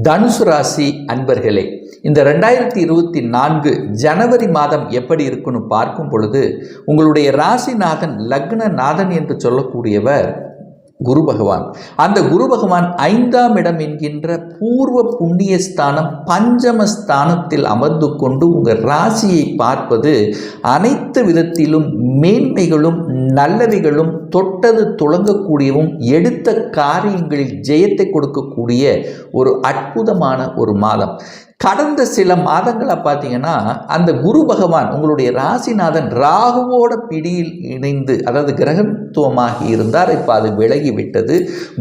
தனுசு ராசி அன்பர்களே இந்த ரெண்டாயிரத்தி இருபத்தி நான்கு ஜனவரி மாதம் எப்படி இருக்குன்னு பார்க்கும் பொழுது உங்களுடைய ராசிநாதன் லக்னநாதன் என்று சொல்லக்கூடியவர் குரு பகவான். அந்த குரு பகவான் ஐந்தாம் இடம் என்கின்ற பூர்வ புண்ணியஸ்தானம் பஞ்சமஸ்தானத்தில் அமர்ந்து கொண்டு உங்கள் ராசியை பார்ப்பது அனைத்து விதத்திலும் மேன்மைகளும் நல்லவைகளும் தொட்டது துளங்கக்கூடியவும் எடுத்த காரியங்களில் ஜெயத்தை கொடுக்கக்கூடிய ஒரு அற்புதமான ஒரு மாதம். கடந்த சில மாதங்களை பார்த்தீங்கன்னா அந்த குரு பகவான் உங்களுடைய ராசிநாதன் ராகுவோட பிடியில் இணைந்து அதாவது கிரகத்துவமாகி இருந்தார். இப்போ அது விலகி விட்டது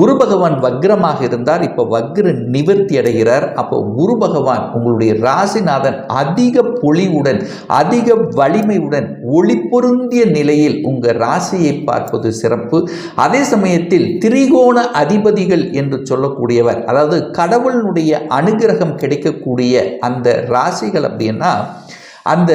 குரு பகவான் வக்ரமாக இருந்தார். இப்போ வக்ர நிவர்த்தி அடைகிறார். அப்போ குரு பகவான் உங்களுடைய ராசிநாதன் அதிக பொலிவுடன் அதிக வலிமையுடன் ஒளி பொருந்திய நிலையில் உங்கள் ராசியை பார்ப்பது சிறப்பு. அதே சமயத்தில் திரிகோண அதிபதிகள் என்று சொல்லக்கூடியவர் அதாவது கடவுளினுடைய அனுகிரகம் கிடைக்கக்கூடிய அந்த ராசிகள் அப்படின்னா அந்த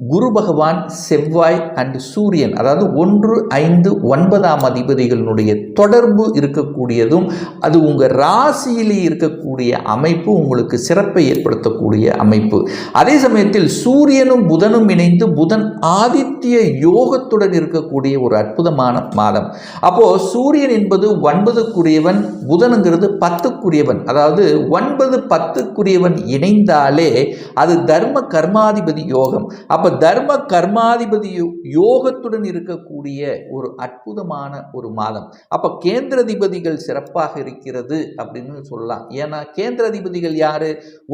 குரு பகவான் செவ்வாய் அண்டு சூரியன் அதாவது ஒன்று ஐந்து ஒன்பதாம் அதிபதிகளினுடைய தொடர்பு இருக்கக்கூடியதும் அது உங்கள் ராசியிலே இருக்கக்கூடிய அமைப்பு உங்களுக்கு சிறப்பை ஏற்படுத்தக்கூடிய அமைப்பு. அதே சமயத்தில் சூரியனும் புதனும் இணைந்து புதன் ஆதித்ய யோகத்துடன் இருக்கக்கூடிய ஒரு அற்புதமான மாதம். அப்போ சூரியன் என்பது ஒன்பதுக்குரியவன் புதனுங்கிறது பத்துக்குரியவன். அதாவது ஒன்பது பத்துக்குரியவன் இணைந்தாலே அது தர்ம கர்மாதிபதி யோகம். அப்போ அப்போ தர்ம கர்மாதிபதி யோகத்துடன் இருக்கக்கூடிய ஒரு அற்புதமான ஒரு மாதம். அப்போ கேந்திரதிபதிகள் சிறப்பாக இருக்கிறது அப்படின்னு சொல்லலாம். ஏன்னா கேந்திரதிபதிகள் யார்?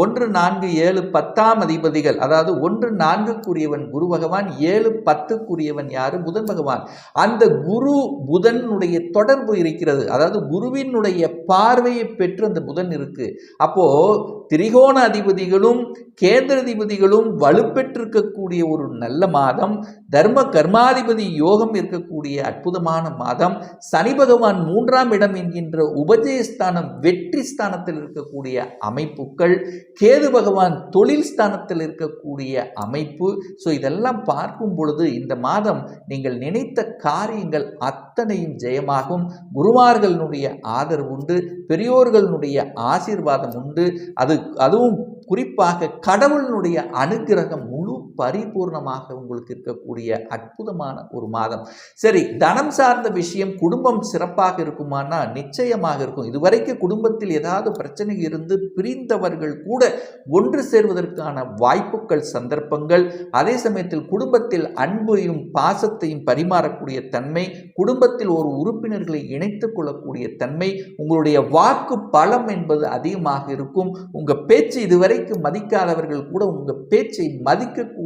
ஒன்று நான்கு ஏழு பத்தாம் அதிபதிகள். அதாவது ஒன்று நான்குக்குரியவன் குரு பகவான் ஏழு பத்துக்குரியவன் யாரு? புதன் பகவான். அந்த குரு புதனுடைய தொடர்பு இருக்கிறது. அதாவது குருவினுடைய பார்வையை பெற்று அந்த புதன் இருக்குது அப்போது திரிகோண அதிபதிகளும் கேந்திரதிபதிகளும் வலுப்பெற்றிருக்கக்கூடிய ஒரு நல்ல மாதம். தர்ம கர்மாதிபதி யோகம் இருக்கக்கூடிய அற்புதமான மாதம். சனி பகவான் மூன்றாம் இடம் என்கின்ற உபஜயஸ்தானம் வெற்றி ஸ்தானத்தில் இருக்கக்கூடிய அமைப்புகள். கேது பகவான் தொழில் ஸ்தானத்தில் இருக்கக்கூடிய அமைப்பு. ஸோ இதெல்லாம் பார்க்கும் பொழுது இந்த மாதம் நீங்கள் நினைத்த காரியங்கள் அத்தனையும் ஜெயமாகும். குருமார்களுடைய ஆதரவு உண்டு. பெரியோர்களுடைய ஆசீர்வாதம் உண்டு. அது அதுவும் குறிப்பாக கடவுளினுடைய அனுகிரகம் முழு பரிபூர்ணமாக உங்களுக்கு இருக்கக்கூடிய அற்புதமான ஒரு மாதம். சரி தனம் சார்ந்த விஷயம் குடும்பம் சிறப்பாக இருக்குமானா? நிச்சயமாக இருக்கும். இதுவரைக்கும் குடும்பத்தில் ஏதாவது பிரச்சனை இருந்து பிரிந்தவர்கள் கூட ஒன்று சேர்வதற்கான வாய்ப்புகள் சந்தர்ப்பங்கள் அதே சமயத்தில் குடும்பத்தில் அன்பையும் பாசத்தையும் பரிமாறக்கூடிய தன்மை குடும்பத்தில் ஒரு உறுப்பினர்களை இணைத்துக் கொள்ளக்கூடிய தன்மை உங்களுடைய வாக்கு பலம் என்பது அதிகமாக இருக்கும். உங்கள் பேச்சு இதுவரைக்கும் மதிக்காதவர்கள் கூட உங்கள் பேச்சை மதிக்கக்கூடிய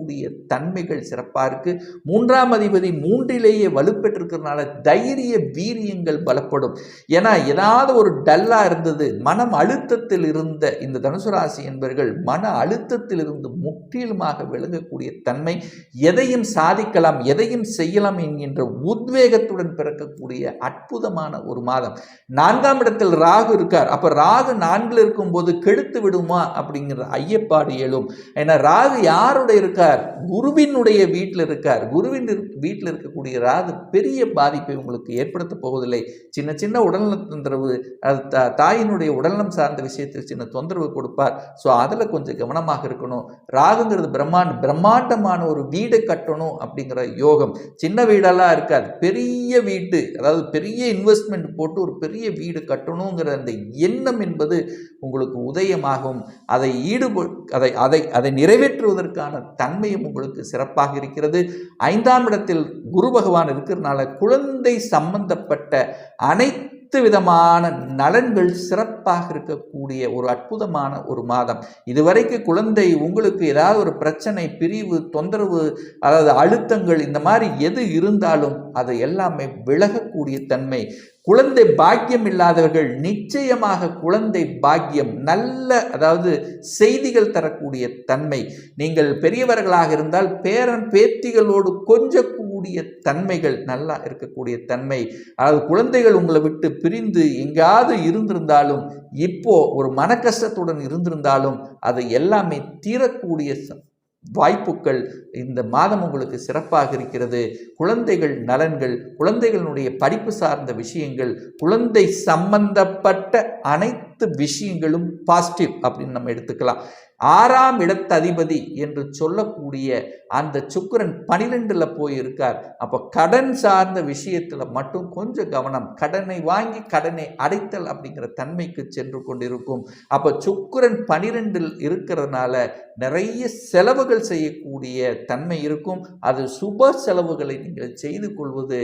தன்மைகள் சிறப்பாக இருக்கு. மூன்றாம் அதிபதி மூன்றிலேயே வலுப்பெற்றிருக்கிறதுனால தைரிய வீரியங்கள் பலப்படும். ஏன்னா ஏதாவது ஒரு டல்லா இருந்தது மனம் அழுத்தத்தில் இருந்த இந்த தனுசு ராசி என்பவர்கள் மன அழுத்தத்தில் இருந்து முற்றிலுமாக விளங்கக்கூடிய தன்மை எதையும் சாதிக்கலாம் எதையும் செய்யலாம் என்கின்ற உத்வேகத்துடன் பிறக்கக்கூடிய அற்புதமான ஒரு மாதம். நான்காம் இடத்தில் ராகு இருக்கார். அப்ப ராகு நான்கில் இருக்கும்போது கெடுத்து விடுமா? அப்படிங்கிற ஐயப்பாடு எழும். ஏன்னா ராகு யாருடைய இருக்கார் குருவினுடைய வீட்டில் இருக்கார். குருவின் வீட்டில் இருக்கக்கூடிய ராகு பெரிய பாதிப்பை உங்களுக்கு ஏற்படுத்த போவதில்லை. சின்ன சின்ன உடல்நல தொந்தரவு அது த தாயினுடைய உடல்நலம் சார்ந்த விஷயத்தில் சின்ன தொந்தரவு கொடுப்பார். ஸோ அதில் கொஞ்சம் கவனமாக இருக்கணும். ராகுங்கிறது பிரம்மாண்ட பிரம்மாண்டமான ஒரு வீடு கட்டணும் அப்படிங்கிற யோகம். சின்ன வீடெல்லாம் இருக்காது. பெரிய வீட்டு அதாவது பெரிய இன்வெஸ்ட்மெண்ட் போட்டு ஒரு பெரிய வீடு கட்டணுங்கிற அந்த எண்ணம் என்பது உங்களுக்கு உதயமாகும். அதை ஈடுப அதை அதை அதை நிறைவேற்றுவதற்கான தன்மையும் உங்களுக்கு சிறப்பாக இருக்கிறது. ஐந்தாம் இடத்தில் குரு பகவான் இருக்கிறதுனால குழந்தை சம்பந்தப்பட்ட அனைத்து விதமான நலன்கள் சிறப்பாக இருக்கக்கூடிய ஒரு அற்புதமான ஒரு மாதம். இதுவரைக்கும் குழந்தை உங்களுக்கு ஏதாவது ஒரு பிரச்சனை பிரிவு தொந்தரவு அதாவது அழுத்தங்கள் இந்த மாதிரி எது இருந்தாலும் அது எல்லாமே விலகக்கூடிய தன்மை. குழந்தை பாக்கியம் இல்லாதவர்கள் நிச்சயமாக குழந்தை பாக்கியம் நல்ல அதாவது செய்திகள் தரக்கூடிய தன்மை. நீங்கள் பெரியவர்களாக இருந்தால் பேரன் பேத்திகளோடு கொஞ்சம் கொஞ்சக்கூடிய தன்மைகள் நல்லா இருக்கக்கூடிய தன்மை. அதாவது குழந்தைகள் உங்களை விட்டு பிரிந்து எங்காவது இருந்திருந்தாலும் இப்போ ஒரு மன கஷ்டத்துடன் இருந்திருந்தாலும் அது எல்லாமே தீரக்கூடிய வாய்ப்புகள் இந்த மாதம் உங்களுக்கு சிறப்பாக இருக்கிறது. குழந்தைகள் நலன்கள் குழந்தைகளுடைய படிப்பு சார்ந்த விஷயங்கள் குழந்தை சம்பந்தப்பட்ட அனைத்து விஷயங்களும் பாசிட்டிவ் அப்படின்னு நம்ம எடுத்துக்கலாம். ஆறாம் இடத்த அதிபதி என்று சொல்லக்கூடிய அந்த சுக்கரன் பனிரெண்டில் போயிருக்கார். அப்போ கடன் சார்ந்த விஷயத்தில் மட்டும் கொஞ்சம் கவனம். கடனை வாங்கி கடனை அடைத்தல் அப்படிங்கிற தன்மைக்கு சென்று கொண்டிருக்கும். அப்போ சுக்கரன் பனிரெண்டில் இருக்கிறதுனால நிறைய செலவுகள் செய்யக்கூடிய தன்மை இருக்கும். அது சுப செலவுகளை நீங்கள் செய்து கொள்வது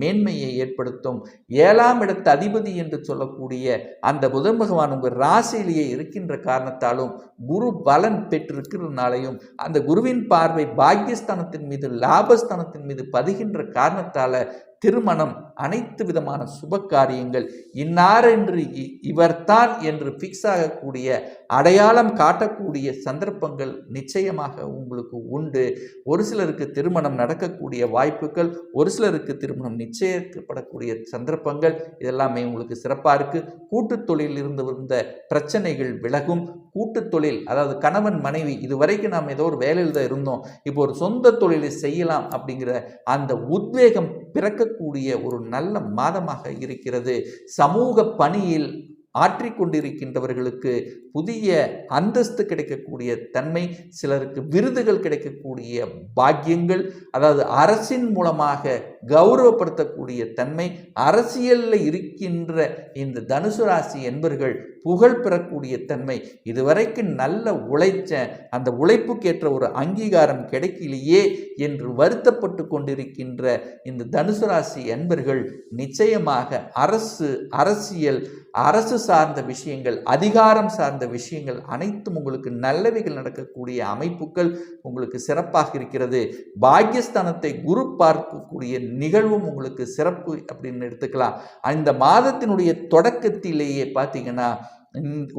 மேன்மையை ஏற்படுத்தும். ஏழாம் இடத்து அதிபதி என்று சொல்லக்கூடிய அந்த புதன் பகவான் உங்கள் ராசியிலேயே இருக்கின்ற காரணத்தாலும் குரு பலன் பெற்றிருக்கிறதுனாலையும் அந்த குருவின் பார்வை பாக்கியஸ்தானத்தின் மீது லாபஸ்தானத்தின் மீது பதிகின்ற காரணத்தால் திருமணம் அனைத்து விதமான சுப காரியங்கள். இன்னார் என்று இ- இவர்தான் என்று ஃபிக்ஸ் ஆகக்கூடிய அடையாளம் காட்டக்கூடிய சந்தர்ப்பங்கள் நிச்சயமாக உங்களுக்கு உண்டு. ஒரு சிலருக்கு திருமணம் நடக்கக்கூடிய வாய்ப்புகள் ஒரு சிலருக்கு திருமணம் நிச்சயிக்கப்படக்கூடிய சந்தர்ப்பங்கள் இதெல்லாமே உங்களுக்கு சிறப்பாக இருக்குது கூட்டு தொழிலில் இருந்து வந்த பிரச்சனைகள் விலகும். கூட்டு தொழில் அதாவது கணவன் மனைவி இதுவரைக்கும் நாம் ஏதோ ஒரு வேலையில் தான் இருந்தோம். இப்போ ஒரு சொந்த தொழிலை செய்யலாம் அப்படிங்கிற அந்த உத்வேகம் பிறக்க பிறக்கக்கூடிய ஒரு நல்ல மாதமாக இருக்கிறது. சமூக பணியில் ஆற்றிக்கொண்டிருக்கின்றவர்களுக்கு புதிய அந்தஸ்து கிடைக்கக்கூடிய தன்மை சிலருக்கு விருதுகள் கிடைக்கக்கூடிய பாக்கியங்கள் அதாவது அரசின் மூலமாக கௌரவப்படுத்தக்கூடிய தன்மை அரசியலில் இருக்கின்ற இந்த தனுசு ராசி என்பர்கள் புகழ் பெறக்கூடிய தன்மை. இதுவரைக்கும் நல்ல உழைச்ச அந்த உழைப்புக்கேற்ற ஒரு அங்கீகாரம் கிடைக்கலையே என்று வருத்தப்பட்டு கொண்டிருக்கின்ற இந்த தனுசு ராசி என்பர்கள் நிச்சயமாக அரசு அரசியல் அரசு சார்ந்த விஷயங்கள் அதிகாரம் சார்ந்த விஷயங்கள் அனைத்தும் உங்களுக்கு நல்லவைகள் நடக்கக்கூடிய அமைப்புகள் உங்களுக்கு சிறப்பாக இருக்கிறது. பாக்கியஸ்தானத்தை குரு பார்க்கக்கூடிய நிகழ்வும் உங்களுக்கு சிறப்பு அப்படின்னு எடுத்துக்கலாம். அந்த மாதத்தினுடைய தொடக்கத்திலேயே பார்த்தீங்கன்னா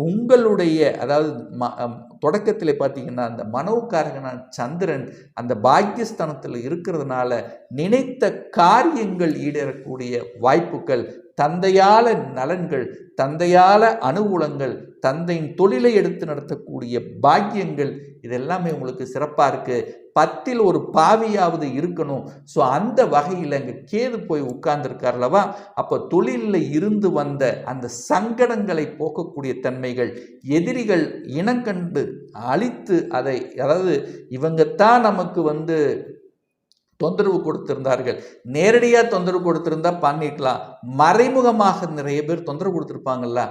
உங்களுடைய அதாவது ம பார்த்தீங்கன்னா அந்த மனோக்காரகனான சந்திரன் அந்த பாக்கியஸ்தானத்தில் இருக்கிறதுனால நினைத்த காரியங்கள் ஈடேறக்கூடிய வாய்ப்புகள் தந்தையால நலன்கள் தந்தையால அனுகூலங்கள் தந்தையின் தொழிலை எடுத்து நடத்தக்கூடிய பாக்கியங்கள் இதெல்லாமே உங்களுக்கு சிறப்பாக இருக்குது பத்தில் ஒரு பாவியாவது இருக்கணும். ஸோ அந்த வகையில் அங்கே கேது போய் உட்கார்ந்துருக்கார்லவா அப்போ தொழிலில் இருந்து வந்த அந்த சங்கடங்களை போக்கக்கூடிய தன்மைகள் எதிரிகள் இனங்கண்டு அழித்து அதை அதாவது இவங்கத்தான் நமக்கு வந்து தொந்தரவு கொடுத்திருந்தார்கள். நேரடியாக தொந்தரவு கொடுத்திருந்தா பண்ணிக்கலாம் மறைமுகமாக நிறைய பேர் தொந்தரவு கொடுத்திருப்பாங்கல்ல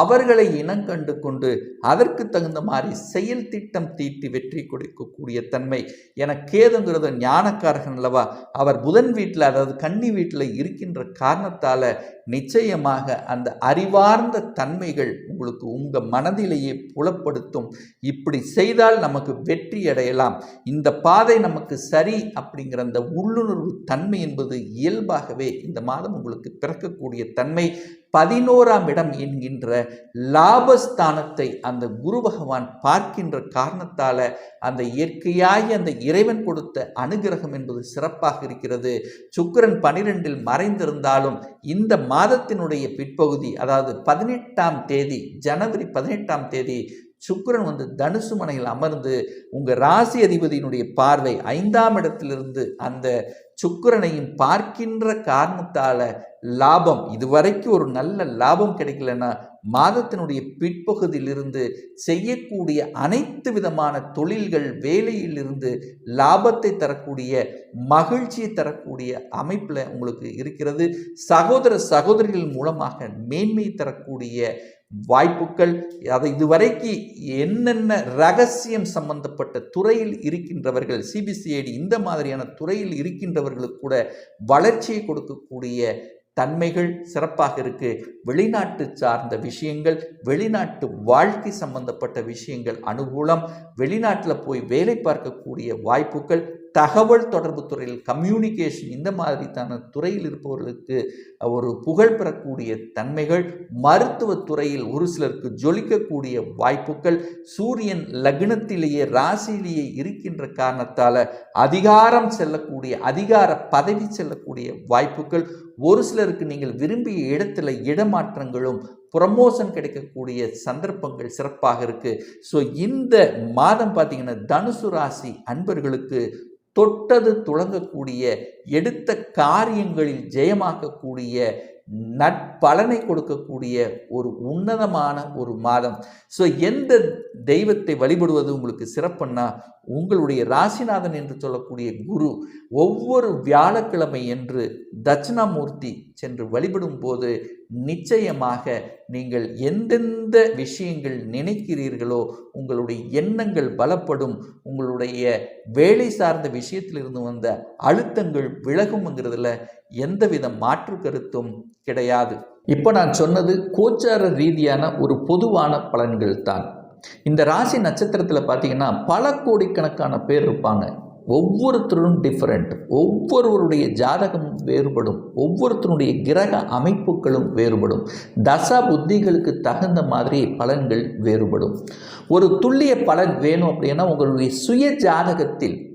அவர்களை இனங்கண்டு கொண்டு அதற்கு தகுந்த மாதிரி செயல் திட்டம் தீட்டி வெற்றி கொடுக்கக்கூடிய தன்மை. என கேதுங்கிறது ஞானக்காரகன் அல்லவா? அவர் புதன் வீட்டில் அதாவது கன்னி வீட்டில் இருக்கின்ற காரணத்தால் நிச்சயமாக அந்த அறிவார்ந்த தன்மைகள் உங்களுக்கு உங்கள் மனதிலேயே புலப்படுத்தும். இப்படி செய்தால் நமக்கு வெற்றி அடையலாம். இந்த பாதை நமக்கு சரி அப்படிங்கிற அந்த உள்ளுணர்வு தன்மை என்பது இயல்பாகவே இந்த மாதம் உங்களுக்கு பிறக்கக்கூடிய தன்மை பதினோராம் இடம் என்கின்ற லாபஸ்தானத்தை அந்த குரு பகவான் பார்க்கின்ற காரணத்தால அந்த இயற்கையாகி அந்த இறைவன் கொடுத்த அனுகிரகம் என்பது சிறப்பாக இருக்கிறது. சுக்கிரன் பனிரெண்டில் மறைந்திருந்தாலும் இந்த மாதத்தினுடைய பிற்பகுதி அதாவது பதினெட்டாம் தேதி ஜனவரி பதினெட்டாம் தேதி சுக்கிரன் வந்து தனுசு மனையில் அமர்ந்து உங்கள் ராசி அதிபதியினுடைய பார்வை ஐந்தாம் இடத்திலிருந்து அந்த சுக்கரனையும் பார்க்கின்ற காரணத்தால லாபம். இதுவரைக்கும் ஒரு நல்ல லாபம் கிடைக்கலன்னா மாதத்தினுடைய பிற்பகுதியிலிருந்து செய்யக்கூடிய அனைத்து விதமான தொழில்கள் வேலையிலிருந்து லாபத்தை தரக்கூடிய மகிழ்ச்சியை தரக்கூடிய அமைப்பில் உங்களுக்கு இருக்கிறது. சகோதர சகோதரிகள் மூலமாக மேன்மை தரக்கூடிய வாய்ப்புகள் அதை இதுவரைக்கு என்னென்ன ரகசியம் சம்பந்தப்பட்ட துறையில் இருக்கின்றவர்கள் சிபிசிஐடி இந்த மாதிரியான துறையில் இருக்கின்றவர்களுக்கு கூட வளர்ச்சியை கொடுக்கக்கூடிய தன்மைகள் சிறப்பாக இருக்கு. வெளிநாட்டு சார்ந்த விஷயங்கள் வெளிநாட்டு வாழ்க்கை சம்பந்தப்பட்ட விஷயங்கள் அனுகூலம் வெளிநாட்டில் போய் வேலை பார்க்கக்கூடிய வாய்ப்புகள் தகவல் தொடர்பு துறையில் கம்யூனிகேஷன் இந்த மாதிரித்தான துறையில் இருப்பவர்களுக்கு ஒரு புகழ் பெறக்கூடிய தன்மைகள் மருத்துவத்துறையில் ஒரு சிலருக்கு ஜொலிக்கக்கூடிய வாய்ப்புகள் சூரியன் லக்னத்திலேயே ராசியிலேயே இருக்கின்ற காரணத்தால் அதிகாரம் செல்லக்கூடிய அதிகார பதவி செல்லக்கூடிய வாய்ப்புகள் ஒரு சிலருக்கு நீங்கள் விரும்பிய இடத்துல இடமாற்றங்களும் ப்ரமோஷன் கிடைக்கக்கூடிய சந்தர்ப்பங்கள் சிறப்பாக இருக்குது ஸோ இந்த மாதம் பார்த்திங்கன்னா தனுசு ராசி அன்பர்களுக்கு தொட்டது துளங்கக்கூடிய எடுத்த காரியங்களில் ஜெயமாக்கக்கூடிய நட்பலனை கொடுக்கக்கூடிய ஒரு உன்னதமான ஒரு மாதம். ஸோ எந்த தெய்வத்தை வழிபடுவது உங்களுக்கு சிறப்புன்னா உங்களுடைய ராசிநாதன் என்று சொல்லக்கூடிய குரு ஒவ்வொரு வியாழக்கிழமை என்று தட்சிணாமூர்த்தி சென்று வழிபடும் போது நிச்சயமாக நீங்கள் எந்தெந்த விஷயங்கள் நினைக்கிறீர்களோ உங்களுடைய எண்ணங்கள் பலப்படும் உங்களுடைய வேலை சார்ந்த விஷயத்திலிருந்து வந்த அழுத்தங்கள் விலகும்ங்கிறதுல எந்தவித மாற்று கருத்தும் கிடையாது. இப்போ நான் சொன்னது கோச்சார ரீதியான ஒரு பொதுவான பலன்கள் தான் இந்த ராசி நட்சத்திரத்தில் பார்த்தீங்கன்னா பல கோடிக்கணக்கான பேர் இருப்பாங்க. ஒவ்வொருத்தரும் டிஃப்ரெண்ட் ஒவ்வொருவருடைய ஜாதகமும் வேறுபடும். ஒவ்வொருத்தருடைய கிரக அமைப்புகளும் வேறுபடும். தசா புத்திகளுக்கு தகுந்த மாதிரி பலன்கள் வேறுபடும். ஒரு துல்லிய பலன் வேணும் அப்படின்னா உங்களுடைய சுய ஜாதகத்தில்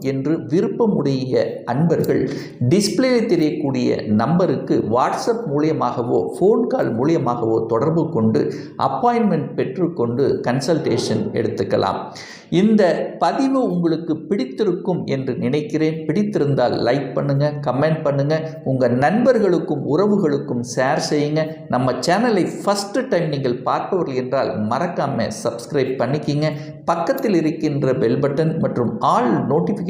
என்று விருப்பமுடைய அன்பர்கள் டிஸ்பிளேயில் தெரியக்கூடிய நம்பருக்கு வாட்ஸ்அப் மூலியமாகவோ ஃபோன் கால் மூலியமாகவோ தொடர்பு கொண்டு அப்பாயின்மெண்ட் பெற்றுக்கொண்டு கன்சல்டேஷன் எடுத்துக்கலாம். இந்த பதிவு உங்களுக்கு பிடித்திருக்கும் என்று நினைக்கிறேன். பிடித்திருந்தால் லைக் பண்ணுங்கள் கமெண்ட் பண்ணுங்கள் உங்கள் நண்பர்களுக்கும் உறவுகளுக்கும் ஷேர் செய்யுங்க. நம்ம சேனலை ஃபஸ்ட்டு டைம் நீங்கள் பார்ப்பவர்கள் என்றால் மறக்காமல் சப்ஸ்கிரைப் பண்ணிக்கிங்க. பக்கத்தில் இருக்கின்ற பெல் பட்டன் மற்றும் ஆல் நோட்டிஃபிகேஷன்